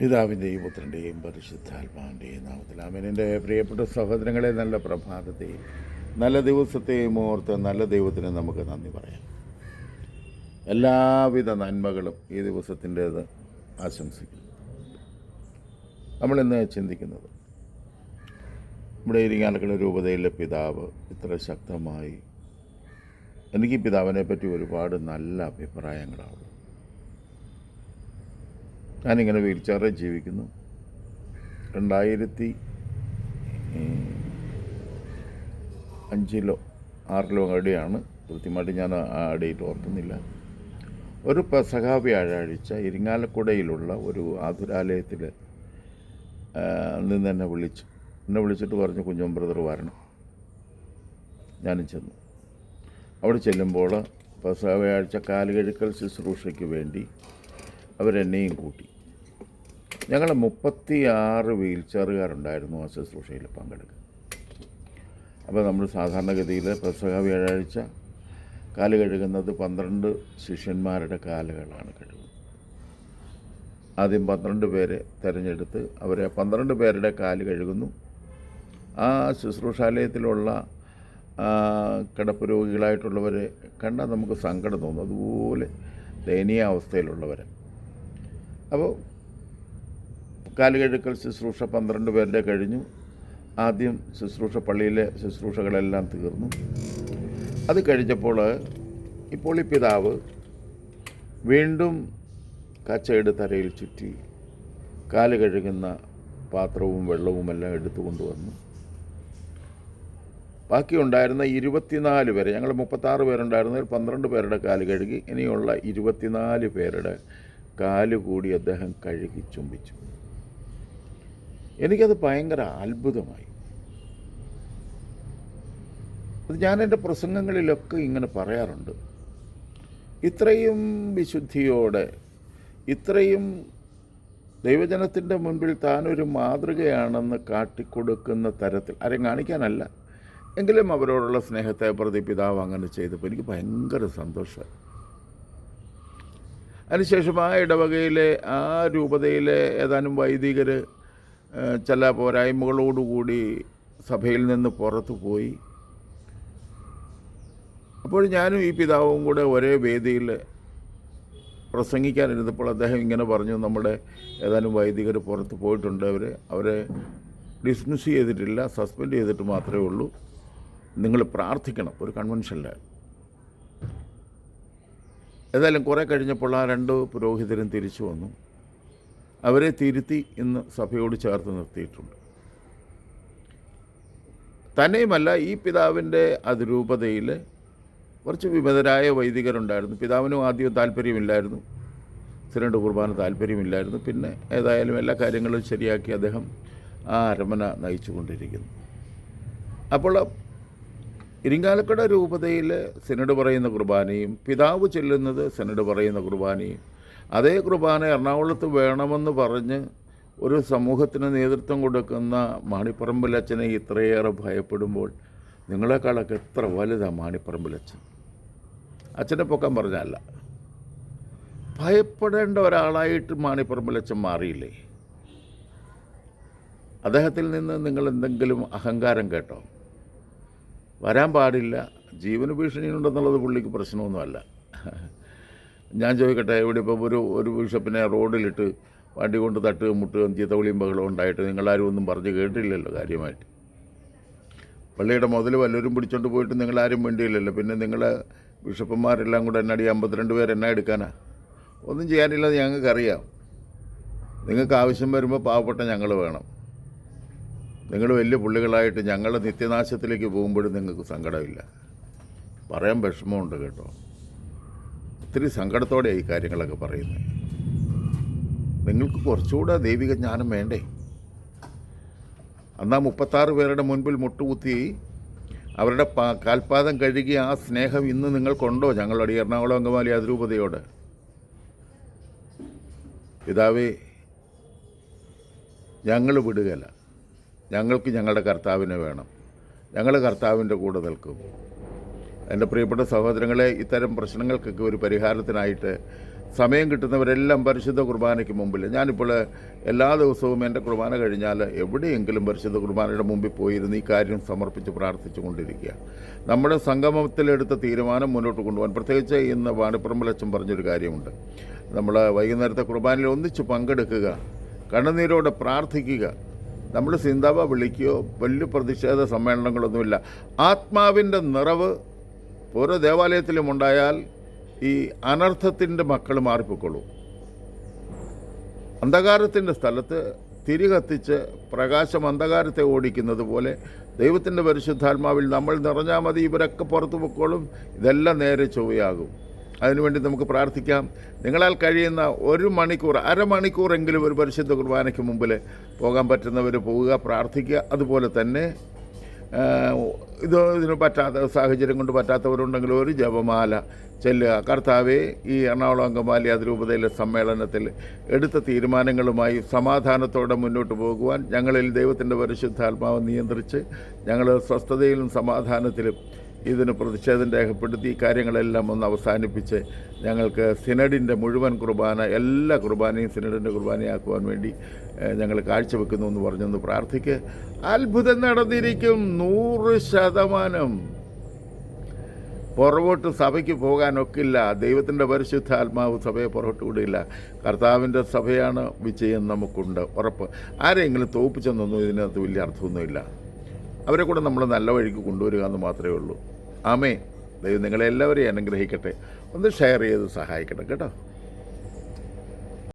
പിതാവിന്റെയും പുത്രന്റെയും പരിശുദ്ധാത്മാവിന്റെയും നാമത്തിൽ. ആമേൻ. എന്റെ പ്രിയപ്പെട്ട സഹോദരങ്ങളെ നല്ല പ്രഭാതത്തെയും നല്ല ദിവസത്തെയും ഓർത്ത് നല്ല ദൈവത്തിന് നമുക്ക് നന്ദി പറയാം. എല്ലാവിധ നന്മകളും ഈ ദിവസത്തിന്റേത് ആശംസിക്കുന്നു. നമ്മളിന്ന് ചിന്തിക്കുന്നത് നമ്മുടെ ഇരിങ്ങാലക്കുട രൂപതയിലെ പിതാവ് ഇത്ര ശക്തമായി എനിക്ക് പിതാവിനെ പറ്റി ഒരുപാട് നല്ല അഭിപ്രായങ്ങളാണ്. ഞാനിങ്ങനെ വീൽ ചെയറിൽ ജീവിക്കുന്നു. രണ്ടായിരത്തി അഞ്ചിലോ ആറിലോ അടിയാണ് കൃത്യമായിട്ട് ഞാൻ ആ അടിയിൽ ഓർക്കുന്നില്ല. ഒരു പെസഹ വ്യാഴാഴ്ച ഇരിങ്ങാലക്കുടയിലുള്ള ഒരു ആതുരാലയത്തിൽ നിന്ന് എന്നെ വിളിച്ചു. എന്നെ വിളിച്ചിട്ട് പറഞ്ഞു കുഞ്ഞോൻ ബ്രദർ വരണം. ഞാനും ചെന്നു. അവിടെ ചെല്ലുമ്പോൾ പെസഹ വ്യാഴാഴ്ച കാലുകഴുക്കൽ ശുശ്രൂഷയ്ക്ക് വേണ്ടി അവരെന്നെയും കൂട്ടി. ഞങ്ങൾ മുപ്പത്തി ആറ് വീൽ ചെയറുകാരുണ്ടായിരുന്നു ആ ശുശ്രൂഷയിൽ പങ്കെടുക്കുക അപ്പോൾ നമ്മൾ സാധാരണഗതിയിൽ പ്രസവ വ്യാഴാഴ്ച കാൽ കഴുകുന്നത് പന്ത്രണ്ട് ശിഷ്യന്മാരുടെ കാലുകളാണ് കഴുകുന്നത്. ആദ്യം പന്ത്രണ്ട് പേരെ തിരഞ്ഞെടുത്ത് അവരെ പന്ത്രണ്ട് പേരുടെ കാൽ കഴുകുന്നു. ആ ശുശ്രൂഷാലയത്തിലുള്ള കിടപ്പ് രോഗികളായിട്ടുള്ളവരെ കണ്ടാൽ നമുക്ക് സങ്കടം തോന്നും. അതുപോലെ ദയനീയാവസ്ഥയിലുള്ളവരെ അപ്പോൾ കാലുകഴുക്കൽ ശുശ്രൂഷ പന്ത്രണ്ട് പേരുടെ കഴിഞ്ഞു. ആദ്യം ശുശ്രൂഷ പള്ളിയിലെ ശുശ്രൂഷകളെല്ലാം തീർന്നു. അത് കഴിഞ്ഞപ്പോൾ ഇപ്പോൾ ഈ പിതാവ് വീണ്ടും കച്ചയുടെ തരയിൽ ചുറ്റി കാൽ കഴുകുന്ന പാത്രവും വെള്ളവുമെല്ലാം എടുത്തു കൊണ്ടുവന്നു. ബാക്കി ഉണ്ടായിരുന്ന ഇരുപത്തിനാല് പേരെ ഞങ്ങൾ മുപ്പത്താറ് പേരുണ്ടായിരുന്നതിൽ പന്ത്രണ്ട് പേരുടെ കാൽ കഴുകി ഇനിയുള്ള ഇരുപത്തിനാല് പേരുടെ കാൽ കൂടി അദ്ദേഹം കഴുകി ചുംബിച്ചു. എനിക്കത് ഭയങ്കര അത്ഭുതമായി. അത് ഞാൻ എന്റെ പ്രസംഗങ്ങളിലൊക്കെ ഇങ്ങനെ പറയാറുണ്ട്. ഇത്രയും വിശുദ്ധിയോടെ ഇത്രയും ദൈവജനത്തിന്റെ മുൻപിൽ താനൊരു മാതൃകയാണെന്ന് കാട്ടിക്കൊടുക്കുന്ന തരത്തിൽ ആരെയും കാണിക്കാനല്ല എങ്കിലും അവരോടുള്ള സ്നേഹത്തെ പ്രതി പിതാവ് അങ്ങനെ ചെയ്തപ്പോൾ എനിക്ക് ഭയങ്കര സന്തോഷമായി അതിനുശേഷം ആ ഇടവകയിലെ ആ രൂപതയിലെ ഏതാനും വൈദികർ ചില പോരായ്മകളോടുകൂടി സഭയിൽ നിന്ന് പുറത്തു പോയി. അപ്പോൾ ഞാനും ഈ പിതാവും കൂടെ ഒരേ വേദിയിൽ പ്രസംഗിക്കാനിരുന്നപ്പോൾ അദ്ദേഹം ഇങ്ങനെ പറഞ്ഞു നമ്മുടെ ഏതാനും വൈദികർ പുറത്ത് പോയിട്ടുണ്ട്. അവർ അവരെ ഡിസ്മിസ് ചെയ്തിട്ടില്ല സസ്പെൻഡ് ചെയ്തിട്ട് മാത്രമേ ഉള്ളൂ. നിങ്ങൾ പ്രാർത്ഥിക്കണം ഒരു കൺവെൻഷനിൽ. ഏതായാലും കുറേ കഴിഞ്ഞപ്പോൾ ആ രണ്ട് പുരോഹിതരും തിരിച്ചു വന്നു. അവരെ തിരുത്തി ഇന്ന് സഭയോട് ചേർത്ത് നിർത്തിയിട്ടുണ്ട്. തന്നെയുമല്ല ഈ പിതാവിന്റെ അതിരൂപതയിൽ കുറച്ച് വിമതരായ വൈദികരുണ്ടായിരുന്നു. പിതാവിനും ആദ്യം താല്പര്യമില്ലായിരുന്നു. സിനഡ് കുർബാന താല്പര്യമില്ലായിരുന്നു. പിന്നെ ഏതായാലും എല്ലാ കാര്യങ്ങളും ശരിയാക്കി അദ്ദേഹം ആ അരമന നയിച്ചുകൊണ്ടിരിക്കുന്നു. അപ്പോൾ ഇരിങ്ങാലക്കട രൂപതയിൽ സിനഡ് പറയുന്ന കുർബാനയും പിതാവ് ചെല്ലുന്നത് സിനഡ് പറയുന്ന കുർബാനയും അതേ കുർബാന എറണാകുളത്ത് വേണമെന്ന് പറഞ്ഞ് ഒരു സമൂഹത്തിന് നേതൃത്വം കൊടുക്കുന്ന മാണിപ്പറമ്പിലച്ഛനെ ഇത്രയേറെ ഭയപ്പെടുമ്പോൾ നിങ്ങളെക്കാളൊക്കെ എത്ര വലുതാണ് മാണിപ്പറമ്പിലച്ഛൻ അച്ഛനെ പൊക്കാൻ പറഞ്ഞല്ല. ഭയപ്പെടേണ്ട ഒരാളായിട്ട് മാണിപ്പറമ്പിലച്ഛൻ മാറിയില്ലേ? അദ്ദേഹത്തിൽ നിന്ന് നിങ്ങൾ എന്തെങ്കിലും അഹങ്കാരം കേട്ടോ? വരാൻ പാടില്ല. ജീവന ഭീഷണിയുണ്ടെന്നുള്ളത് പുള്ളിക്ക് പ്രശ്നമൊന്നുമല്ല. ഞാൻ ചോദിക്കട്ടെ ഇവിടെ ഇപ്പോൾ ഒരു ഒരു ബിഷപ്പിനെ റോഡിലിട്ട് വണ്ടി കൊണ്ട് തട്ടുകയും മുട്ടുകയും ചീത്തവിളിയും ബഹളവും ഉണ്ടായിട്ട് നിങ്ങളാരും ഒന്നും പറഞ്ഞ് കേട്ടില്ലല്ലോ കാര്യമായിട്ട്. പള്ളിയുടെ മുതൽ വല്ലവരും പിടിച്ചോണ്ട് പോയിട്ട് നിങ്ങളാരും വേണ്ടിയില്ലല്ലോ പിന്നെ നിങ്ങളെ ബിഷപ്പന്മാരെല്ലാം കൂടെ എന്നടി അമ്പത്തിരണ്ട് പേർ എന്നാ എടുക്കാനാ? ഒന്നും ചെയ്യാനില്ലെന്ന് ഞങ്ങൾക്കറിയാം. നിങ്ങൾക്ക് ആവശ്യം വരുമ്പോൾ പാവപ്പെട്ട ഞങ്ങൾ വേണം. നിങ്ങൾ വലിയ പുള്ളികളായിട്ട് ഞങ്ങളുടെ നിത്യനാശത്തിലേക്ക് പോകുമ്പോഴും നിങ്ങൾക്ക് സങ്കടമില്ല. പറയാൻ വിഷമമുണ്ട് കേട്ടോ. ഒത്തിരി സങ്കടത്തോടെയാണ് ഈ കാര്യങ്ങളൊക്കെ പറയുന്നത് നിങ്ങൾക്ക് കുറച്ചുകൂടെ ദൈവിക ജ്ഞാനം വേണ്ടേ? അന്നാ മുപ്പത്താറ് പേരുടെ മുൻപിൽ മുട്ടുകുത്തി അവരുടെ കാൽപാദം കഴുകിയ ആ സ്നേഹം ഇന്ന് നിങ്ങൾക്കുണ്ടോ? ഞങ്ങളുടെ എറണാകുളം അങ്കമാലി അതിരൂപതയോട്. പിതാവേ ഞങ്ങൾ വിടുകയില്ല. ഞങ്ങൾക്ക് ഞങ്ങളുടെ കർത്താവിനെ വേണം. ഞങ്ങൾ കർത്താവിന്റെ കൂടെ നിൽക്കും. എന്റെ പ്രിയപ്പെട്ട സഹോദരങ്ങളെ ഇത്തരം പ്രശ്നങ്ങൾക്കൊക്കെ ഒരു പരിഹാരത്തിനായിട്ട് സമയം കിട്ടുന്നവരെല്ലാം പരിശുദ്ധ കുർബാനയ്ക്ക് മുമ്പിൽ ഞാനിപ്പോൾ എല്ലാ ദിവസവും എന്റെ കുർബാന കഴിഞ്ഞാൽ എവിടെയെങ്കിലും പരിശുദ്ധ കുർബാനയുടെ മുമ്പിൽ പോയിരുന്ന് ഈ കാര്യം സമർപ്പിച്ച് പ്രാർത്ഥിച്ചു കൊണ്ടിരിക്കുക. നമ്മുടെ സംഗമത്തിലെടുത്ത തീരുമാനം മുന്നോട്ട് കൊണ്ടുപോകാൻ. പ്രത്യേകിച്ച് ഇന്ന് വാണിപ്പുറമ്പലച്ചൻ പറഞ്ഞൊരു കാര്യമുണ്ട്. നമ്മൾ വൈകുന്നേരത്തെ കുർബാനയിൽ ഒന്നിച്ച് പങ്കെടുക്കുക കണ്ണുനീരോടെ പ്രാർത്ഥിക്കുക നമ്മൾ സിന്താവ വിളിക്കുകയോ വലിയ പ്രതിഷേധ സമ്മേളനങ്ങളൊന്നുമില്ല. ആത്മാവിന്റെ നിറവ് ഓരോ ദേവാലയത്തിലും ഉണ്ടായാൽ ഈ അനർത്ഥത്തിന്റെ മക്കൾ മാറിപ്പോയിക്കൊള്ളൂ അന്ധകാരത്തിന്റെ സ്ഥലത്ത് തിരി കത്തിച്ച് പ്രകാശം അന്ധകാരത്തെ ഓടിക്കുന്നത് പോലെ ദൈവത്തിന്റെ പരിശുദ്ധാത്മാവിൽ നമ്മൾ നിറഞ്ഞാൽ മതി ഇവരൊക്കെ പുറത്തു പൊക്കോളും ഇതെല്ലാം നേരെ ചൊവ്വയാകും. അതിനുവേണ്ടി നമുക്ക് പ്രാർത്ഥിക്കാം. നിങ്ങളാൽ കഴിയുന്ന ഒരു മണിക്കൂർ അരമണിക്കൂറെങ്കിലും ഒരു പരിശുദ്ധ കുർബാനയ്ക്ക് മുമ്പിൽ പോകാൻ പറ്റുന്നവർ പോവുക പ്രാർത്ഥിക്കുക. അതുപോലെ തന്നെ ഇത് ഇതിന് പറ്റാത്ത സാഹചര്യം കൊണ്ട് പറ്റാത്തവരുണ്ടെങ്കിൽ ഒരു ജപമാല ചെല്ലുക. കർത്താവെ ഈ എറണാകുളം അങ്കമാലി അതിരൂപതയിലെ സമ്മേളനത്തിൽ എടുത്ത തീരുമാനങ്ങളുമായി സമാധാനത്തോടെ മുന്നോട്ട് പോകുവാൻ ഞങ്ങളിൽ ദൈവത്തിന്റെ പരിശുദ്ധാത്മാവ് നിയന്ത്രിച്ച് ഞങ്ങൾ സ്വസ്ഥതയിലും സമാധാനത്തിലും ഇതിന് പ്രതിഷേധം രേഖപ്പെടുത്തി ഈ കാര്യങ്ങളെല്ലാം ഒന്ന് അവസാനിപ്പിച്ച് ഞങ്ങൾക്ക് സിനഡിന്റെ മുഴുവൻ കുർബാന എല്ലാ കുർബാനയും സിനഡിന്റെ കുർബാനയാക്കുവാൻ വേണ്ടി ഞങ്ങൾ കാഴ്ചവെക്കുന്നു എന്ന് പറഞ്ഞൊന്ന് പ്രാർത്ഥിക്ക്. അത്ഭുതം നടന്നിരിക്കും. നൂറ് ശതമാനം. പുറകോട്ട് സഭയ്ക്ക് പോകാനൊക്കില്ല. ദൈവത്തിന്റെ പരിശുദ്ധ ആത്മാവ് സഭയെ പുറകോട്ട് വിടില്ല. കർത്താവിന്റെ സഭയാണ് വിജയം നമുക്കുണ്ട്. ഉറപ്പ്. ആരെങ്കിലും തോപ്പിച്ചെന്നൊന്നും ഇതിനകത്ത് വലിയ അർത്ഥമൊന്നുമില്ല. അവരെ കൂടെ നമ്മൾ നല്ല വഴിക്ക് കൊണ്ടുവരിക എന്ന് മാത്രമേ ഉള്ളൂ. ആമേ ദൈവം നിങ്ങളെല്ലാവരെയും അനുഗ്രഹിക്കട്ടെ. ഒന്ന് ഷെയർ ചെയ്ത് സഹായിക്കണം കേട്ടോ.